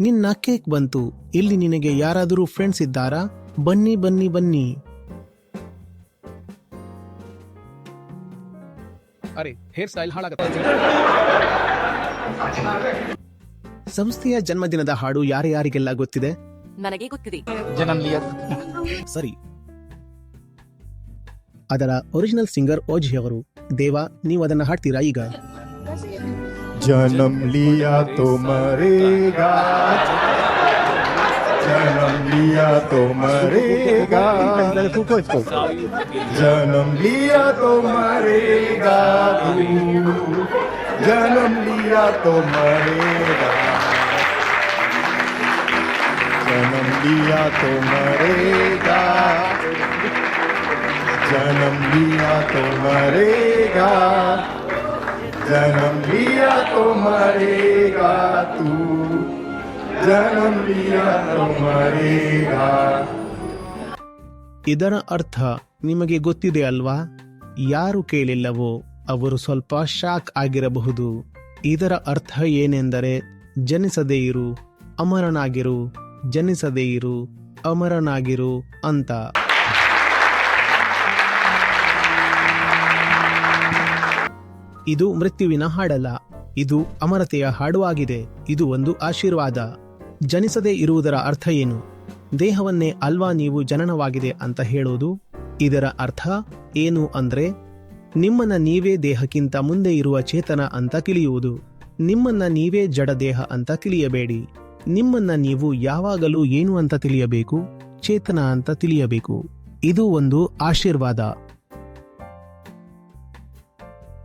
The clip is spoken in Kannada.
ನಿನ್ನ ಕೇಕ್ ಬಂತು. ಇಲ್ಲಿ ನಿನಗೆ ಯಾರಾದರೂ ಫ್ರೆಂಡ್ಸ್ ಇದ್ದಾರಾ? ಬನ್ನಿ ಬನ್ನಿ ಬನ್ನಿ. ಅರೆ ಸಂಸ್ಥೆಯ ಜನ್ಮದಿನದ ಹಾಡು ಯಾರ್ಯಾರಿಗೆಲ್ಲ ಗೊತ್ತಿದೆ? ನನಗೆ ಗೊತ್ತಿದೆ. ಸರಿ. ಅದರ ಒರಿಜಿನಲ್ ಸಿಂಗರ್ ಓಜಿ ಅವರು. ದೇವಾ ನೀವು ಅದನ್ನು ಹಾಡ್ತೀರಾ ಈಗ? जन्म लिया तो मरेगा। जन्म लिया तो मरेगा। जन्म लिया तो मरेगा जन्म लिया तो मरेगा। जन्म लिया तो मरेगा। जन्म लिया तो मरेगा। जन्म लिया तो मरेगा तू जन्म लिया तो मरेगा ಇದರ ಅರ್ಥ ನಿಮಗೆ ಗೊತ್ತಿದೆ ಅಲ್ವಾ ಯಾರು ಕೇಳಿಲ್ಲವೋ ಅವರು ಸ್ವಲ್ಪ ಶಾಕ್ ಆಗಿರಬಹುದು ಇದರ ಅರ್ಥ ಏನೆಂದರೆ ಜನಿಸದೇ ಇರು ಅಮರನಾಗಿರು ಜನಿಸದೇ ಇರು ಅಮರನಾಗಿರು ಅಂತ ಇದು ಮೃತ್ಯುವಿನ ಹಾಡಲ್ಲ, ಇದು ಅಮರತೆಯ ಹಾಡು ಆಗಿದೆ, ಇದು ಒಂದು ಆಶೀರ್ವಾದ. ಜನಿಸದೇ ಇರುವುದರ ಅರ್ಥ ಏನು? ದೇಹವನ್ನೇ ಅಲ್ವಾ ನೀವು ಜನನವಾಗಿದೆ ಅಂತ ಹೇಳೋದು? ಇದರ ಅರ್ಥ ಏನು ಅಂದ್ರೆ, ನಿಮ್ಮನ್ನ ನೀವೇ ದೇಹಕ್ಕಿಂತ ಮುಂದೆ ಇರುವ ಚೇತನ ಅಂತ ತಿಳಿಯುವುದು. ನಿಮ್ಮನ್ನ ನೀವೇ ಜಡ ದೇಹ ಅಂತ ತಿಳಿಯಬೇಡಿ. ನಿಮ್ಮನ್ನ ನೀವು ಯಾವಾಗಲೂ ಏನು ಅಂತ ತಿಳಿಯಬೇಕು? ಚೇತನ ಅಂತ ತಿಳಿಯಬೇಕು. ಇದು ಒಂದು ಆಶೀರ್ವಾದ.